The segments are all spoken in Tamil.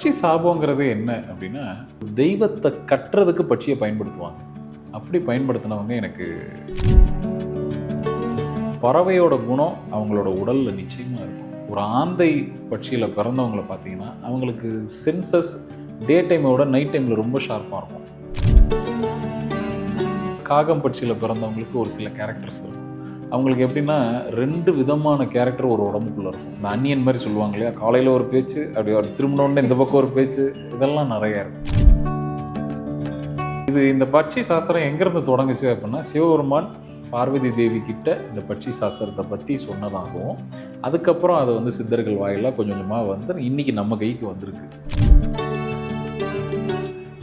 பட்சி சாபங்கிறது என்ன அப்படின்னா தெய்வத்தை கட்டுறதுக்கு பட்சியை பயன்படுத்துவாங்க. அப்படி பயன்படுத்தினவங்க எனக்கு பறவையோட குணம் அவங்களோட உடலில் நிச்சயமாக இருக்கும். ஒரு ஆந்தை பட்சியில் பிறந்தவங்கள பார்த்தீங்கன்னா அவங்களுக்கு சென்சஸ் டே டைமோட நைட் டைமில் ரொம்ப ஷார்ப்பாக இருக்கும். காகம் பட்சியில் பிறந்தவங்களுக்கு ஒரு சில கேரக்டர்ஸ் இருக்கும். அவங்களுக்கு எப்படின்னா ரெண்டு விதமான கேரக்டர் ஒரு உடம்புக்குள்ள இருக்கும். இந்த அன்னியன் மாதிரி சொல்லுவாங்க இல்லையா? காலையில் ஒரு பேச்சு அப்படி ஒரு திரும்பினோடனே இந்த பக்கம் ஒரு பேச்சு இதெல்லாம் நிறைய இருக்கும் இது இந்த பட்சி சாஸ்திரம் எங்கேருந்து தொடங்குச்சு அப்படின்னா சிவபெருமான் பார்வதி தேவி கிட்ட இந்த பட்சி சாஸ்திரத்தை பற்றி சொன்னதாகவும் அதுக்கப்புறம் அதை வந்து சித்தர்கள் வாயிலாக கொஞ்சம் கொஞ்சமாக வந்து இன்னைக்கு நம்ம கைக்கு வந்திருக்கு.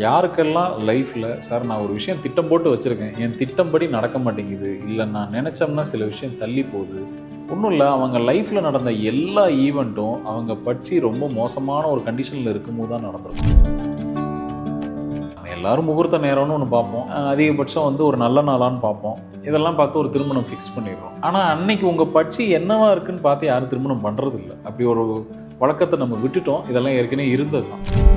யாருக்கெல்லாம் லைஃப்பில் சார் நான் ஒரு விஷயம் திட்டம் போட்டு வச்சுருக்கேன். என் திட்டம்படி நடக்க மாட்டேங்குது. இல்லை நான் நினச்சோம்னா சில விஷயம் தள்ளி போகுது. ஒன்றும் இல்லை அவங்க லைஃப்பில் நடந்த எல்லா ஈவெண்ட்டும் அவங்க பட்சி ரொம்ப மோசமான ஒரு கண்டிஷனில் இருக்கும்போது தான் நடந்திருக்கும். நம்ம எல்லாரும் முகூர்த்த நேரம்னு ஒன்று பார்ப்போம். அதிகபட்சம் வந்து ஒரு நல்ல நாளான்னு பார்ப்போம். இதெல்லாம் பார்த்து ஒரு திருமணம் ஃபிக்ஸ் பண்ணிடுறோம். ஆனால் அன்னைக்கு உங்கள் பட்சி என்னவா இருக்குன்னு பார்த்து யாரும் திருமணம் பண்ணுறதில்ல அப்படி ஒரு வழக்கத்தை நம்ம விட்டுட்டோம். இதெல்லாம் ஏற்கனவே இருந்தது தான்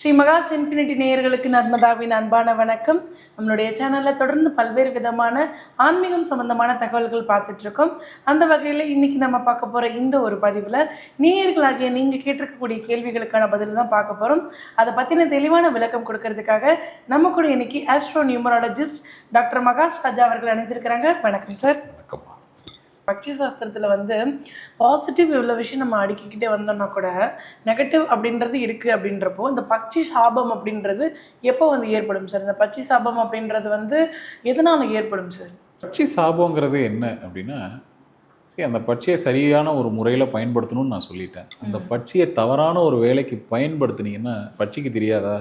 ஸ்ரீ மகாஸ் இன்ஃபினிட்டி நேயர்களுக்கு நர்மதாவின் அன்பான வணக்கம். நம்மளுடைய சேனலில் தொடர்ந்து பல்வேறு விதமான ஆன்மீகம் சம்பந்தமான தகவல்கள் பார்த்துட்டு இருக்கோம். அந்த வகையில் இன்னைக்கு நம்ம பார்க்க போகிற இந்த ஒரு பதிவில் நேயர்களாகிய நீங்கள் கேட்டிருக்கக்கூடிய கேள்விகளுக்கான பதில் தான் பார்க்க போகிறோம் அதை பற்றின தெளிவான விளக்கம் கொடுக்கறதுக்காக நம்ம கூட இன்னைக்கு astro numerologist doctor Mahas Raja அவர்கள் அணிஞ்சிருக்கிறாங்க வணக்கம் சார். வணக்கம். பட்சி சாஸ்திரத்தில் வந்து பாசிட்டிவ் இவ்வளோ விஷயம் நம்ம அடுக்கிக்கிட்டே வந்தோம்னா கூட நெகட்டிவ் அப்படின்றது இருக்குது அப்படின்றப்போ இந்த பட்சி சாபம் அப்படின்றது எப்போ வந்து ஏற்படும் சார்? இந்த பட்சி சாபம் அப்படின்றது வந்து எதனால் ஏற்படும் சார்? பட்சி சாபங்கிறது என்ன அப்படின்னா சரி அந்த பட்சியை சரியான ஒரு முறையில் பயன்படுத்தணும்னு நான் சொல்லிட்டேன். அந்த பட்சியை தவறான ஒரு வேலைக்கு பயன்படுத்துனீங்கன்னா பட்சிக்கு தெரியாதா?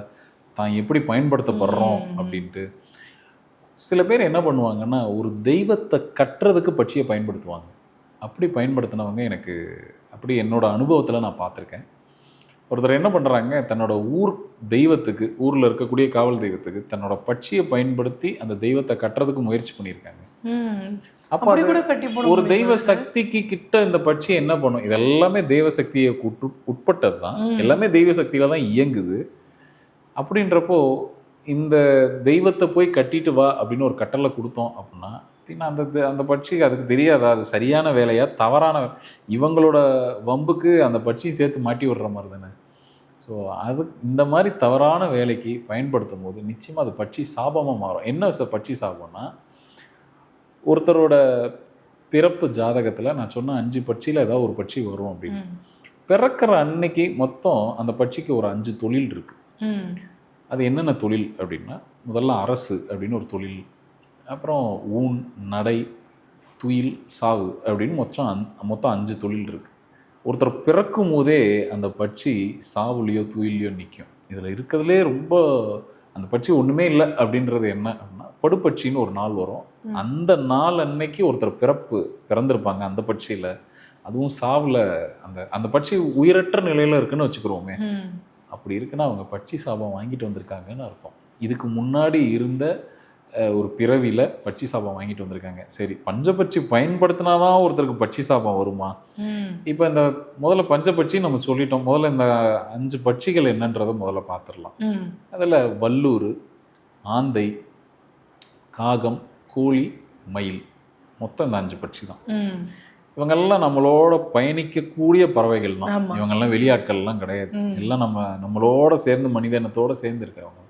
தான் எப்படி பயன்படுத்தப்படுறோம் அப்படின்ட்டு. சில பேர் என்ன பண்ணுவாங்கன்னா ஒரு தெய்வத்தை கட்டுறதுக்கு பட்சியை பயன்படுத்துவாங்க. அப்படி பயன்படுத்தினவங்க எனக்கு அப்படி என்னோட அனுபவத்தில் நான் பார்த்துருக்கேன். ஒருத்தர் என்ன பண்ணுறாங்க தன்னோட ஊர் தெய்வத்துக்கு ஊரில் இருக்கக்கூடிய காவல் தெய்வத்துக்கு தன்னோட பட்சியை பயன்படுத்தி அந்த தெய்வத்தை கட்டுறதுக்கு முயற்சி பண்ணியிருக்காங்க. அப்போ ஒரு தெய்வ? சக்திக்கு கிட்ட இந்த பட்சி என்ன பண்ணும்? இது எல்லாமே தெய்வ சக்தியை உட்பு உட்பட்டது தான். எல்லாமே தெய்வ சக்தியில தான் இயங்குது. அப்படின்றப்போ இந்த தெய்வத்தை போய் கட்டிட்டு வா அப்படின்னு ஒரு கட்டளை கொடுத்தோம் அப்படின்னா அப்படின்னா அந்த தெ- அந்த பட்சி அதுக்கு தெரியாதா? அது சரியான வேலையா? தவறான இவங்களோட வம்புக்கு அந்த பட்சியும் சேர்த்து மாட்டி விடுற மாதிரி தானே? ஸோ அது இந்த மாதிரி தவறான வேலைக்கு பயன்படுத்தும் போது நிச்சயமாக அது பட்சி சாபமாக மாறும். என்ன சார் பட்சி சாபம்னா ஒருத்தரோட பிறப்பு ஜாதகத்தில் நான் சொன்ன அஞ்சு பட்சியில் ஏதாவது ஒரு பட்சி வரும் அப்படின்னு. பிறக்கிற அன்னைக்கு மொத்தம் அந்த பட்சிக்கு ஒரு அஞ்சு தொழில் இருக்கு. ம். அது என்னென்ன தொழில் அப்படின்னா முதல்ல அரசு அப்படின்னு ஒரு தொழில் அப்புறம் ஊன் நடை துயில் சாவு அப்படின்னு மொத்தம் அந் மொத்தம் அஞ்சு தொழில் இருக்கு. ஒருத்தர் பிறக்கும் போதே அந்த பட்சி சாவுலையோ துயிலையோ நிற்கும் இதில் இருக்கிறதுலே ரொம்ப அந்த பட்சி ஒன்றுமே இல்லை அப்படின்றது என்ன அப்படின்னா படுப்பட்சின்னு ஒரு நாள் வரும். அந்த நாள் அன்னைக்கு ஒருத்தர் பிறப்பு பிறந்திருப்பாங்க அந்த பட்சியில். அதுவும் சாவில் அந்த அந்த பட்சி உயிரற்ற நிலையில் இருக்குன்னு வச்சுக்கிறோமே. அப்படி இருக்குன்னா அவங்க பட்சி சாபம் வாங்கிட்டு வந்திருக்காங்கன்னு அர்த்தம். இதுக்கு முன்னாடி இருந்த ஒரு பிறவியில் பட்சி சாபம் வாங்கிட்டு வந்திருக்காங்க. சரி பஞ்சபட்சி பயன்படுத்தினாதான் ஒருத்தருக்கு பட்சி சாபம் வருமா. இப்போ இந்த முதல்ல பஞ்சபட்சி நம்ம சொல்லிட்டோம். முதல்ல இந்த அஞ்சு பட்சிகள் என்னன்றதை முதல்ல பார்த்துடலாம். அதில் வல்லூர் ஆந்தை காகம் கோழி மயில். மொத்தம் இந்த அஞ்சு பட்சி தான். இவங்கெல்லாம் நம்மளோட பயணிக்கக்கூடிய பறவைகள் தான். இவங்கெல்லாம் வெளியாட்கள்லாம் கிடையாது. எல்லாம் நம்ம நம்மளோட சேர்ந்து மனித இனத்தோட சேர்ந்து இருக்கிறவங்க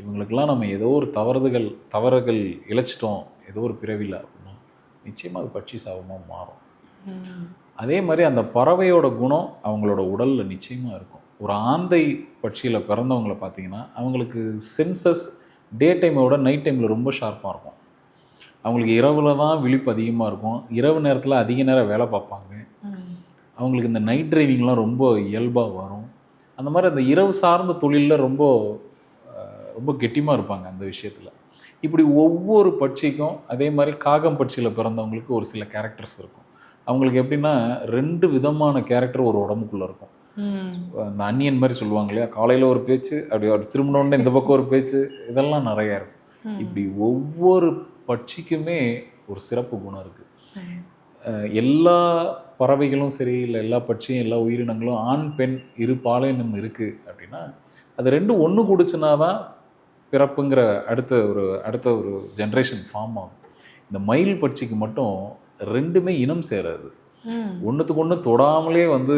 இவங்களுக்கெல்லாம் நம்ம ஏதோ ஒரு தவறுகள் தவறுகள் இழைச்சிட்டோம். ஏதோ ஒரு பிறவில அப்படின்னா நிச்சயமாக அது பட்சி சாபமாக மாறும். அதே மாதிரி அந்த பறவையோட குணம் அவங்களோட உடல்ல நிச்சயமா இருக்கும். ஒரு ஆந்தை பட்சியில் பிறந்தவங்கள பார்த்தீங்கன்னா அவங்களுக்கு சென்சஸ் டே டைமோட நைட் டைமில் ரொம்ப ஷார்ப்பாக இருக்கும். அவங்களுக்கு இரவுல தான் விழிப்பு அதிகமாக இருக்கும். இரவு நேரத்தில் அதிக நேரம் வேலை பார்ப்பாங்க. அவங்களுக்கு இந்த நைட் டிரைவிங்லாம் ரொம்ப இயல்பாக வரும். அந்த மாதிரி அந்த இரவு சார்ந்த தொழிலில் ரொம்ப ரொம்ப கெட்டிமாக இருப்பாங்க அந்த விஷயத்தில். இப்படி ஒவ்வொரு பட்சிக்கும் அதே மாதிரி காகம் பட்சியில் பிறந்தவங்களுக்கு ஒரு சில கேரக்டர்ஸ் இருக்கும். அவங்களுக்கு எப்படின்னா ரெண்டு விதமான கேரக்டர் ஒரு உடம்புக்குள்ளே இருக்கும். அந்த அன்னியன் மாதிரி சொல்லுவாங்க இல்லையா? காலையில் ஒரு பேச்சு அப்படி ஒரு திரும்பினோடனே இந்த பக்கம் ஒரு பேச்சு இதெல்லாம் நிறையா இருக்கும். இப்படி ஒவ்வொரு பட்சிக்குமே ஒரு சிறப்பு குணம் இருக்குது எல்லா பறவைகளும் சரி இல்லை எல்லா பட்சியும் எல்லா உயிரினங்களும் ஆண் பெண் இரு பாலினம் இருக்குது அப்படின்னா அது ரெண்டும் ஒன்று கூடுச்சுனா தான் பிறப்புங்கிற அடுத்த ஒரு அடுத்த ஒரு ஜென்ரேஷன் ஃபார்ம் ஆகும். இந்த மயில் பட்சிக்கு மட்டும் ரெண்டுமே இனம் சேராது. ஒன்றுத்துக்கு ஒன்று தொடாமலே வந்து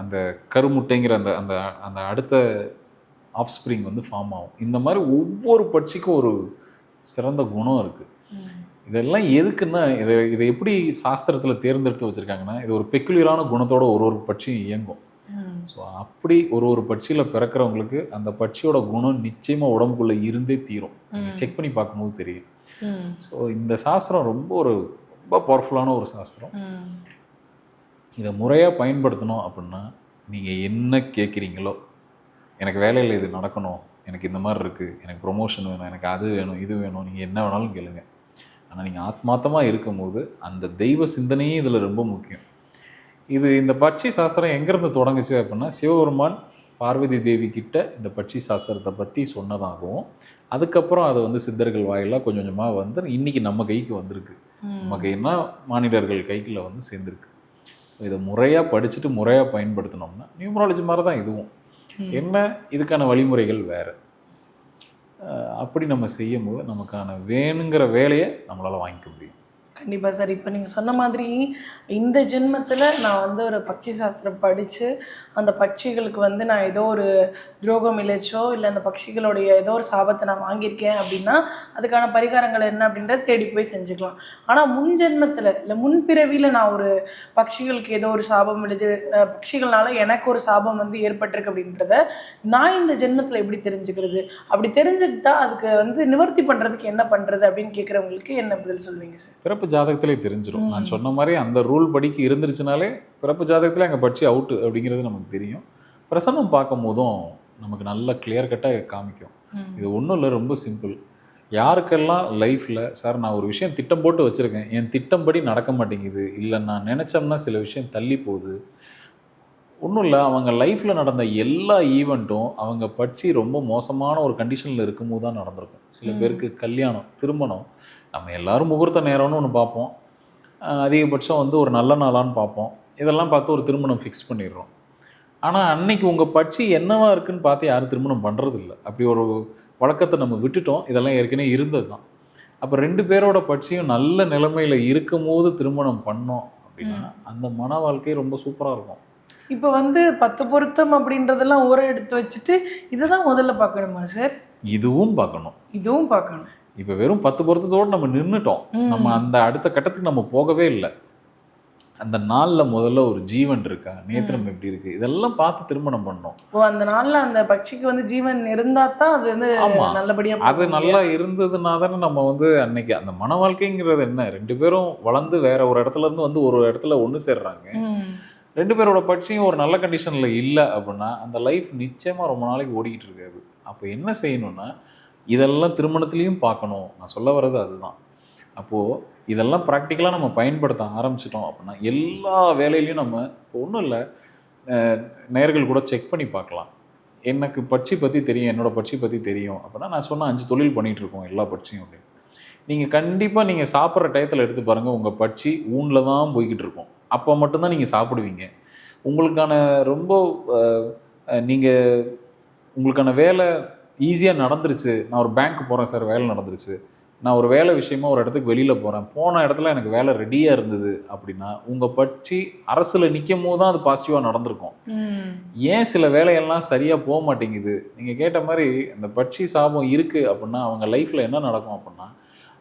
அந்த கருமுட்டைங்கிற அந்த அந்த அந்த அடுத்த ஆஃப்ஸ்ப்ரிங் வந்து ஃபார்ம் ஆகும். இந்த மாதிரி ஒவ்வொரு பட்சிக்கும் ஒரு சிறந்த குணம் இருக்குது. இதெல்லாம் எதுக்குன்னா இதை இதை எப்படி சாஸ்திரத்தில் தேர்ந்தெடுத்து வச்சுருக்காங்கன்னா இது ஒரு பெக்குலியரான குணத்தோட ஒரு ஒரு பட்சியும் இயங்கும். ஸோ அப்படி ஒரு ஒரு பட்சியில் பிறக்கிறவங்களுக்கு அந்த பட்சியோட குணம் நிச்சயமாக உடம்புக்குள்ளே இருந்தே தீரும் செக் பண்ணி பார்க்கும்போது தெரியும். ஸோ இந்த சாஸ்திரம் ரொம்ப ஒரு ரொம்ப பவர்ஃபுல்லான ஒரு சாஸ்திரம். இதை முறையாக பயன்படுத்தணும் அப்படின்னா நீங்கள் என்ன கேட்குறீங்களோ எனக்கு வேலையில் இது நடக்கணும் எனக்கு இந்த மாதிரி இருக்குது எனக்கு ப்ரொமோஷன் வேணும் எனக்கு அது வேணும் இது வேணும் நீங்கள் என்ன வேணாலும் கேளுங்க. ஆனால் நீங்கள் ஆத்மார்த்தமாக இருக்கும்போது அந்த தெய்வ சிந்தனையே இதில் ரொம்ப முக்கியம். இது இந்த பட்சி சாஸ்திரம் எங்கேருந்து தொடங்குச்சு அப்படின்னா சிவபெருமான் பார்வதி தேவி கிட்ட இந்த பட்சி சாஸ்திரத்தை பற்றி சொன்னதாகவும் அதுக்கப்புறம் அது வந்து சித்தர்கள் வாயிலாக கொஞ்சம் கொஞ்சமாக வந்து இன்னைக்கு நம்ம கைக்கு வந்திருக்கு. நம்ம கைன்னா மானிடர்கள் கைக்குள்ள வந்து சேர்ந்துருக்கு. இதை முறையாக படிச்சுட்டு முறையாக பயன்படுத்தினோம்னா நியூமராலஜி மாதிரி தான் இதுவும். என்ன? இதுக்கான வழிமுறைகள் வேறு. அப்படி நம்ம செய்யும் போது நமக்கான வேணுங்கிற வேலையை நம்மளால் வாங்கிக்க முடியும். கண்டிப்பாக சார். இப்போ நீங்கள் சொன்ன மாதிரி இந்த ஜென்மத்தில் நான் வந்து ஒரு பக்ஷி சாஸ்திரம் படித்து அந்த பட்சிகளுக்கு வந்து நான் ஏதோ ஒரு துரோகம் இழைச்சோ இல்லை அந்த பட்சிகளுடைய ஏதோ ஒரு சாபத்தை நான் வாங்கியிருக்கேன் அப்படின்னா அதுக்கான பரிகாரங்கள் என்ன அப்படின்றத தேடி போய் செஞ்சுக்கலாம். ஆனால் முன் ஜென்மத்தில் இல்லை முன்பிறவியில் நான் ஒரு பட்சிகளுக்கு ஏதோ ஒரு சாபம் விழுது பட்சிகள்னால எனக்கு ஒரு சாபம் வந்து ஏற்பட்டிருக்கு அப்படின்றத நான் இந்த ஜென்மத்தில் எப்படி தெரிஞ்சுக்கிறது? அப்படி தெரிஞ்சுக்கிட்டா அதுக்கு வந்து நிவர்த்தி பண்ணுறதுக்கு என்ன பண்ணுறது அப்படின்னு கேட்குறவங்களுக்கு என்ன பதில் சொல்லுவீங்க சார்? பிறப்பு ஜாதகத்திலே தெரிஞ்சிடும் நான் சொன்ன மாதிரி அந்த ரூல் படிக்கு இருந்துருச்சுனாலே பிறப்பு ஜாதகத்தில் அங்கே பட்சி அவுட்டு அப்படிங்கிறது நமக்கு தெரியும். பிரசன்னம் பார்க்கும் போதும் நமக்கு நல்ல கிளியர் கட்டாக காமிக்கும். இது ஒன்றும் இல்லை ரொம்ப சிம்பிள் யாருக்கெல்லாம் லைஃப்பில் சார் நான் ஒரு விஷயம் திட்டம் போட்டு வச்சுருக்கேன். என் திட்டம்படி நடக்க மாட்டேங்குது. இல்லை நான் நினச்சோம்னா சில விஷயம் தள்ளி போகுது. ஒன்றும் இல்லை அவங்க லைஃப்பில் நடந்த எல்லா ஈவெண்ட்டும் அவங்க படித்து ரொம்ப மோசமான ஒரு கண்டிஷனில் இருக்கும்போது தான் நடந்திருக்கும். சில பேருக்கு கல்யாணம் திருமணம் நம்ம எல்லாரும் முகூர்த்த நேரம்னு ஒன்று பார்ப்போம். அதிகபட்சம் வந்து ஒரு நல்ல நாளான்னு பார்ப்போம். இதெல்லாம் பார்த்து ஒரு திருமணம் ஃபிக்ஸ் பண்ணிடுறோம். ஆனால் அன்னைக்கு உங்கள் பட்சி என்னவா இருக்குன்னு பார்த்து யாரும் திருமணம் பண்ணுறதில்ல அப்படி ஒரு வழக்கத்தை நம்ம விட்டுட்டோம். இதெல்லாம் ஏற்கனவே இருந்தது தான் அப்போ ரெண்டு பேரோட பட்சியும் நல்ல நிலைமையில் இருக்கும் போது திருமணம் பண்ணோம் அப்படின்னா அந்த மன வாழ்க்கை ரொம்ப சூப்பராக இருக்கும். இப்போ வந்து பத்து பொருத்தம் அப்படின்றதெல்லாம் ஊற எடுத்து வச்சுட்டு இதை தான் முதல்ல பார்க்கணுமா சார்? இதுவும் பார்க்கணும். இதுவும் பார்க்கணும். இப்போ வெறும் பத்து பொருத்தத்தோடு நம்ம நின்றுட்டோம் நம்ம அந்த அடுத்த கட்டத்துக்கு நம்ம போகவே இல்லை. அந்த நாளில் முதல்ல ஒரு ஜீவன் இருக்கா? நேத்திரம் எப்படி இருக்கு? இதெல்லாம் பார்த்து திருமணம் பண்ணோம். ஓ அந்த நாள்ல அந்த பட்சிக்கு வந்து ஜீவன் இருந்தா தான் அது வந்து ஆமா. நல்லபடியா அது நல்லா இருந்ததுனா தானே நம்ம வந்து அன்னைக்கு அந்த மன வாழ்க்கைங்கிறது என்ன? ரெண்டு பேரும் வளர்ந்து வேற ஒரு இடத்துல இருந்து வந்து ஒரு இடத்துல ஒன்று சேர்றாங்க. ரெண்டு பேரோட பட்சியும் ஒரு நல்ல கண்டிஷனில் இல்லை அப்படின்னா அந்த லைஃப் நிச்சயமாக ரொம்ப நாளைக்கு ஓடிக்கிட்டு இருக்காது. அப்போ என்ன செய்யணும்னா இதெல்லாம் திருமணத்துலேயும் பார்க்கணும். நான் சொல்ல வர்றது அதுதான். அப்போது இதெல்லாம் ப்ராக்டிக்கலாக நம்ம பயன்படுத்த ஆரம்பிச்சிட்டோம் அப்படின்னா எல்லா வேலையிலையும் நம்ம இப்போ ஒன்றும் இல்லை நேர்கள் கூட செக் பண்ணி பார்க்கலாம். எனக்கு பட்சி பற்றி தெரியும் என்னோடய பட்சி பற்றி தெரியும் அப்படின்னா நான் சொன்ன அஞ்சு தொழில் பண்ணிகிட்ருக்கோம் எல்லா பட்சியும் அப்படின்னு. நீங்கள் கண்டிப்பாக நீங்கள் சாப்பிட்ற டயத்தில் எடுத்து பாருங்கள் உங்கள் பட்சி ஊனில் தான் போய்கிட்டு இருக்கும். அப்போ மட்டும்தான் நீங்கள் சாப்பிடுவீங்க. உங்களுக்கான ரொம்ப நீங்கள் உங்களுக்கான வேலை ஈஸியாக நடந்துருச்சு. நான் ஒரு பேங்க் போகிறேன் சார் வேலை நடந்துருச்சு. நான் ஒரு வேலை விஷயமா ஒரு இடத்துக்கு வெளியில் போகிறேன் போன இடத்துல எனக்கு வேலை ரெடியாக இருந்தது அப்படின்னா உங்கள் பட்சி அரசில் நிற்கும் போது தான் அது பாசிட்டிவாக நடந்திருக்கும். ஏன் சில வேலையெல்லாம் சரியாக போக மாட்டேங்குது? நீங்கள் கேட்ட மாதிரி இந்த பட்சி சாபம் இருக்குது அப்படின்னா அவங்க லைஃப்பில் என்ன நடக்கும் அப்படின்னா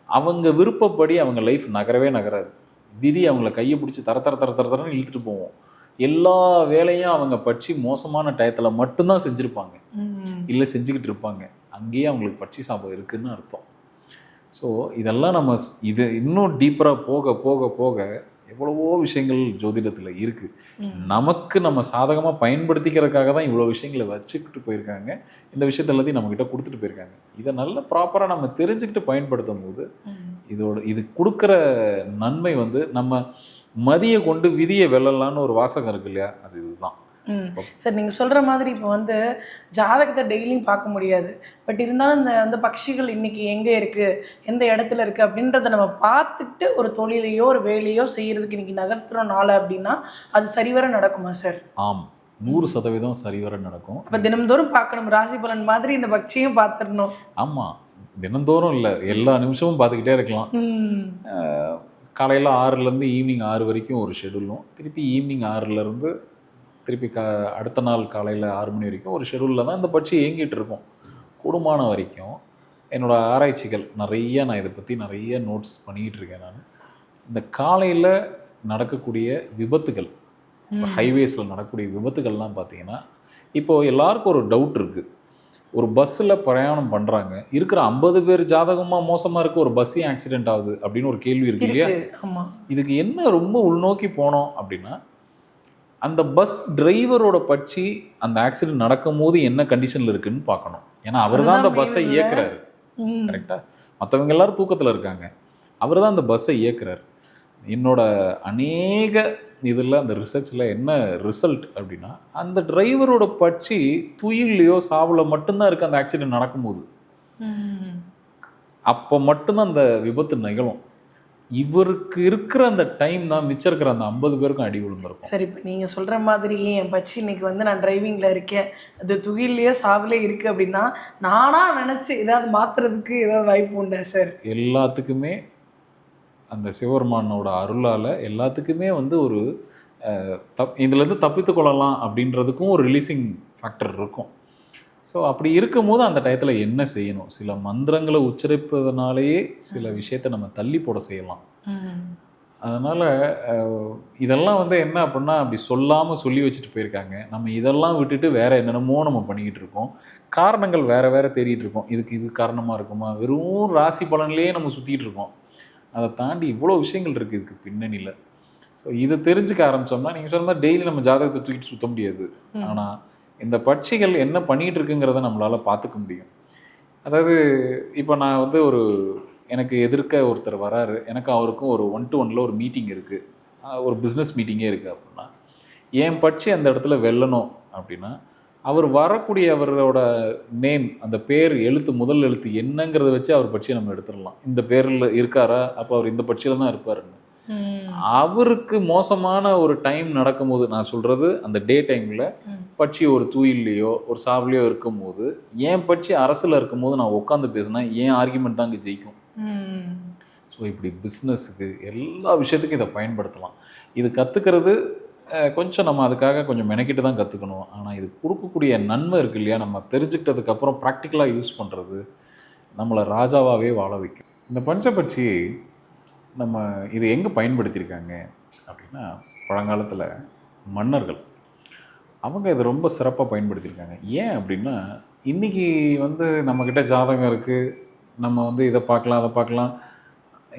அவங்க விருப்பப்படி அவங்க லைஃப் நகரவே நகராது. விதி அவங்கள கையை பிடிச்சி தர தர தர தர தரன்னு இழுத்துட்டு போவோம். எல்லா வேலையும் அவங்க பட்சி மோசமான டயத்தில் மட்டும்தான் செஞ்சுருப்பாங்க. இல்லை செஞ்சுக்கிட்டு இருப்பாங்க அங்கேயே அவங்களுக்கு பட்சி சாபம் இருக்குன்னு அர்த்தம் ஸோ இதெல்லாம் நம்ம இது இன்னும் டீப்பராக போக போக போக எவ்வளவோ விஷயங்கள் ஜோதிடத்தில் இருக்குது. நமக்கு நம்ம சாதகமாக பயன்படுத்திக்கிறதுக்காக தான் இவ்வளோ விஷயங்களை வச்சுக்கிட்டு போயிருக்காங்க இந்த விஷயத்த எல்லாத்தையும் நம்மக்கிட்ட கொடுத்துட்டு போயிருக்காங்க இதை நல்ல ப்ராப்பராக நம்ம தெரிஞ்சுக்கிட்டு பயன்படுத்தும் போது. இதோட இது கொடுக்குற நன்மை வந்து நம்ம மதியை கொண்டு விதியை வெல்லலான்னு ஒரு வாசகம் இருக்கு இல்லையா? அது இதுதான். சார் நீங்கள் சொல்கிற மாதிரி இப்போ வந்து ஜாதகத்தை டெய்லியும் பார்க்க முடியாது. பட் இருந்தாலும் இந்த வந்து பட்சிகள் இன்னைக்கு எங்கே இருக்குது எந்த இடத்துல இருக்குது அப்படின்றத நம்ம பார்த்துட்டு ஒரு தொழிலையோ ஒரு வேலையோ செய்கிறதுக்கு இன்னைக்கு நகர்த்துறோம் நாளை அப்படின்னா அது சரிவர நடக்குமா சார்? ஆம். நூறு சதவீதம் சரிவர நடக்கும். அப்போ தினம்தோறும் பார்க்கணும். ராசி பலன் மாதிரி இந்த பட்சியும் பார்த்துடணும். ஆமாம் தினந்தோறும் இல்லை. எல்லா நிமிஷமும் பார்த்துக்கிட்டே இருக்கலாம். காலையில் ஆறுலேருந்து ஈவினிங் ஆறு வரைக்கும் ஒரு ஷெடியூலும் திருப்பி ஈவினிங் ஆறுலேருந்து திருப்பி கா அடுத்த நாள் காலையில் ஆறு மணி வரைக்கும் ஒரு ஷெடியூலில் தான் இந்த பட்சி இயங்கிட்டு இருக்கும். கூடுமான வரைக்கும் என்னோடய ஆராய்ச்சிகள் நிறைய நான் இதை பற்றி நிறைய நோட்ஸ் பண்ணிக்கிட்டு இருக்கேன் நான். இந்த காலையில் நடக்கக்கூடிய விபத்துகள் ஹைவேஸில் நடக்கக்கூடிய விபத்துகள்லாம் பார்த்தீங்கன்னா இப்போது எல்லாருக்கும் ஒரு டவுட் இருக்குது ஒரு பஸ்ஸில் பிரயாணம் பண்ணுறாங்க இருக்கிற ஐம்பது பேர் ஜாதகமாக மோசமாக இருக்க ஒரு பஸ்ஸே ஆக்சிடென்ட் ஆகுது அப்படின்னு ஒரு கேள்வி இருக்கு இல்லையா? இதுக்கு என்ன ரொம்ப உள்நோக்கி போனோம் அப்படின்னா அந்த பஸ் டிரைவரோட பட்சி அந்த ஆக்சிடென்ட் நடக்கும் போது என்ன கண்டிஷனில் இருக்குன்னு பார்க்கணும். ஏன்னா அவர் தான் அந்த பஸ்ஸை இயக்குறாரு. கரெக்டாக மற்றவங்க எல்லாரும் தூக்கத்தில் இருக்காங்க. அவர் தான் அந்த பஸ்ஸை இயக்குறாரு. என்னோட அநேக இதில் அந்த ரிசர்ச்சில் என்ன ரிசல்ட் அப்படின்னா அந்த டிரைவரோட பட்சி துயில்லையோ சாவுல மட்டும்தான் இருக்குது அந்த ஆக்சிடென்ட் நடக்கும்போது. அப்போ மட்டும்தான் அந்த விபத்து நிகழும். இவருக்கு இருக்கிற அந்த டைம் தான் மிச்சம் இருக்கிற அந்த ஐம்பது பேருக்கும் அடி விழுந்திருக்கும். சரி இப்போ நீங்கள் சொல்கிற மாதிரி என் பச்சி இன்னைக்கு வந்து நான் டிரைவிங்கில் இருக்கேன். அது துகில்லையோ சாவிலே இருக்குது அப்படின்னா நானாக நினச்சி ஏதாவது மாற்றுறதுக்கு ஏதாவது வாய்ப்பு உண்டா சார் எல்லாத்துக்குமே அந்த சிவபெருமானோட அருளால் எல்லாத்துக்குமே வந்து ஒரு தப் இதுலேருந்து தப்பித்து கொள்ளலாம் அப்படின்றதுக்கும் ஒரு ரிலீசிங் ஃபேக்டர் இருக்கும். ஸோ அப்படி இருக்கும்போது அந்த டயத்தில் என்ன செய்யணும்? சில மந்திரங்களை உச்சரிப்பதனாலேயே சில விஷயத்தை நம்ம தள்ளி போட செய்யலாம். அதனால் இதெல்லாம் வந்து என்ன அப்படின்னா அப்படி சொல்லாமல் சொல்லி வச்சுட்டு போயிருக்காங்க. நம்ம இதெல்லாம் விட்டுட்டு வேற என்னென்னமோ நம்ம பண்ணிக்கிட்டு இருக்கோம். காரணங்கள் வேற வேற தேடிட்டு இருக்கோம். இதுக்கு இது காரணமாக இருக்குமா? வெறும் ராசி பலன்லேயே நம்ம சுற்றிட்டு இருக்கோம். அதை தாண்டி இவ்வளோ விஷயங்கள் இருக்குது இதுக்கு பின்னணியில். ஸோ இதை தெரிஞ்சுக்க ஆரம்பிச்சோம்னா நீங்கள் சொன்ன மாதிரி டெய்லி நம்ம ஜாதகத்தை தூக்கிட்டு சுத்த முடியாது. ஆனால் இந்த பட்சிகள் என்ன பண்ணிகிட்டு இருக்குங்கிறத நம்மளால் பார்த்துக்க முடியும். அதாவது இப்போ நான் வந்து ஒரு எனக்கு எதிர்க்க ஒருத்தர் வராரு. எனக்கு அவருக்கும் ஒரு ஒன் டு ஒன்ல ஒரு மீட்டிங் இருக்குது ஒரு பிஸ்னஸ் மீட்டிங்கே இருக்குது அப்படின்னா என் பட்சி அந்த இடத்துல வெல்லணும் அப்படின்னா அவர் வரக்கூடிய அவரோட நேம் அந்த பேர் எழுத்து முதல் எழுத்து என்னங்கிறத வச்சு அவர் பட்சியை நம்ம எடுத்துடலாம். இந்த பேரில் இருக்காரா? அப்போ அவர் இந்த பட்சியில் தான் இருப்பாருன்னு. அவருக்கு மோசமான ஒரு டைம் நடக்கும்போது நான் சொல்றது அந்த டே டைம்ல. பட்சி ஒரு தூயிலையோ ஒரு சாவிலையோ இருக்கும்போது என் பட்சி அரசில் இருக்கும்போது நான் உட்காந்து பேசினா என் ஆர்குமெண்ட் தான் இங்கே ஜெயிக்கும். ஸோ இப்படி பிஸ்னஸுக்கு எல்லா விஷயத்துக்கும் இதை பயன்படுத்தலாம். இது கற்றுக்கிறது கொஞ்சம் நம்ம அதுக்காக கொஞ்சம் மெனக்கிட்டு தான் கற்றுக்கணும் ஆனால் இது கொடுக்கக்கூடிய நன்மை இருக்குது இல்லையா? நம்ம தெரிஞ்சுக்கிட்டதுக்கப்புறம் ப்ராக்டிக்கலாக யூஸ் பண்ணுறது நம்மளை ராஜாவாகவே வாழ வைக்கும். இந்த பஞ்சபட்சி நம்ம இது எங்கே பயன்படுத்தியிருக்காங்க அப்படின்னா பழங்காலத்தில் மன்னர்கள். அவங்க இது ரொம்ப சிறப்பாக பயன்படுத்தியிருக்காங்க. ஏன் அப்படின்னா இன்றைக்கி வந்து நம்மக்கிட்ட ஜாதகம் இருக்குது நம்ம வந்து இதை பார்க்கலாம் அதை பார்க்கலாம்.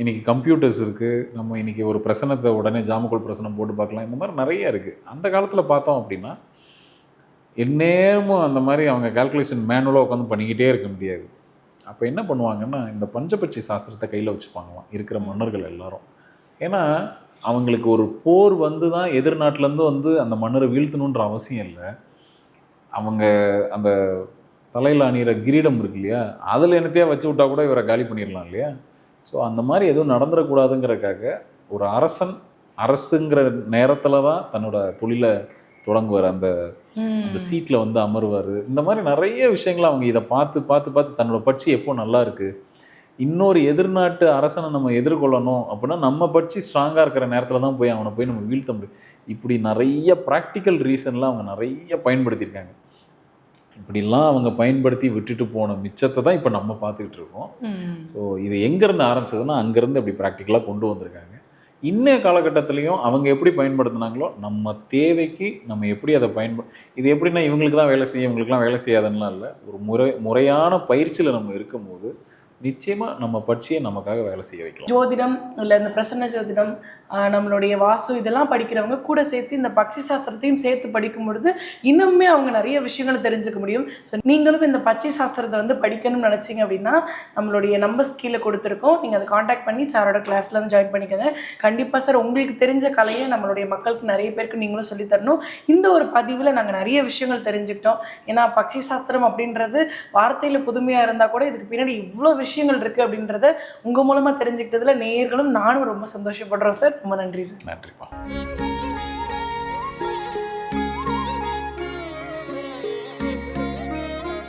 இன்றைக்கி கம்ப்யூட்டர்ஸ் இருக்குது நம்ம இன்றைக்கி ஒரு பிரசனத்தை உடனே ஜாமக்கோல் பிரசனம் போட்டு பார்க்கலாம். இந்த மாதிரி நிறைய இருக்குது அந்த காலத்தில் பார்த்தோம் அப்படின்னா எந்நேரமும் அந்த மாதிரி அவங்க கால்குலேஷன் மேனுவலாக உட்காந்து பண்ணிக்கிட்டே இருக்க முடியாது. அப்போ என்ன பண்ணுவாங்கன்னா இந்த பஞ்சபட்சி சாஸ்திரத்தை கையில் வச்சுப்பாங்களாம். இருக்கிற மன்னர்கள் எல்லாரும். ஏன்னா அவங்களுக்கு ஒரு போர் வந்து தான் எதிர்நாட்டிலேருந்து வந்து அந்த மன்னரை வீழ்த்தணுன்ற அவசியம் இல்லை. அவங்க அந்த தலையில் அணிகிற கிரீடம் இருக்கு இல்லையா? அதில் என்னத்தையா வச்சு விட்டா கூட இவரை காலி பண்ணிடலாம் இல்லையா? ஸோ அந்த மாதிரி எதுவும் நடந்துடக்கூடாதுங்கிறதுக்காக ஒரு அரசன் அரசுங்கிற நேரத்தில் தான் தன்னோட தொழிலை தொடங்குவார். அந்த அந்த சீட்டில் வந்து அமருவார். இந்த மாதிரி நிறைய விஷயங்களை அவங்க இதை பார்த்து பார்த்து பார்த்து தன்னோட பட்சி எப்போ நல்லா இருக்கு? இன்னொரு எதிர்நாட்டு அரசனை நம்ம எதிர்கொள்ளணும் அப்படின்னா நம்ம பட்சி ஸ்ட்ராங்காக இருக்கிற நேரத்தில் தான் போய் அவனை போய் நம்ம வீழ்த்த முடியும். இப்படி நிறைய ப்ராக்டிக்கல் ரீசன்லாம் அவங்க நிறைய பயன்படுத்தியிருக்காங்க. இப்படிலாம் அவங்க பயன்படுத்தி விட்டுட்டு போன மிச்சத்தை தான் இப்போ நம்ம பார்த்துக்கிட்டு இருக்கோம். ஸோ இது எங்கேருந்து ஆரம்பிச்சதுன்னா அங்கேருந்து அப்படி ப்ராக்டிக்கலாக கொண்டு வந்திருக்காங்க. இன்னைய காலகட்டத்திலையும் அவங்க எப்படி பயன்படுத்தினாங்களோ நம்ம தேவைக்கு நம்ம எப்படி அதை பயன்படு இது எப்படின்னா இவங்களுக்கு தான் வேலை செய்யும் இவங்களுக்குலாம் வேலை செய்யாதுன்னெலாம் இல்லை. ஒரு முறை முறையான பயிற்சியில் நம்ம இருக்கும்போது நிச்சயமாக நம்ம பட்சியை நமக்காக வேலை செய்ய வைக்கலாம். ஜோதிடம் இல்லை இந்த பிரசன்ன ஜோதிடம் நம்மளுடைய வாசு இதெல்லாம் படிக்கிறவங்க கூட சேர்த்து இந்த பட்சி சாஸ்திரத்தையும் சேர்த்து படிக்கும் பொழுது இன்னுமே அவங்க நிறைய விஷயங்களை தெரிஞ்சுக்க முடியும். ஸோ நீங்களும் இந்த பட்சி சாஸ்திரத்தை வந்து படிக்கணும்னு நினச்சிங்க அப்படின்னா நம்மளுடைய நம்பர்ஸ் கீழே கொடுத்துருக்கோம். நீங்கள் அதை காண்டாக்ட் பண்ணி சாரோட கிளாஸில் வந்து ஜாயின் பண்ணிக்கோங்க. கண்டிப்பாக சார் உங்களுக்கு தெரிஞ்ச கலையை நம்மளுடைய மக்களுக்கு நிறைய பேருக்கு நீங்களும் சொல்லித் தரணும். இந்த ஒரு பதிவில் நாங்கள் நிறைய விஷயங்கள் தெரிஞ்சுக்கிட்டோம். ஏன்னா பட்சி சாஸ்திரம் அப்படின்றது வார்த்தையில் புதுமையாக இருந்தால் கூட இதுக்கு பின்னாடி இவ்வளோ விஷயம் விஷயங்கள் இருக்குது அப்படின்றத உங்கள் மூலமாக தெரிஞ்சுக்கிட்டதுல நேயர்களும் நானும் ரொம்ப சந்தோஷப்படுறோம் சார். ரொம்ப நன்றி சார். நன்றிப்பா.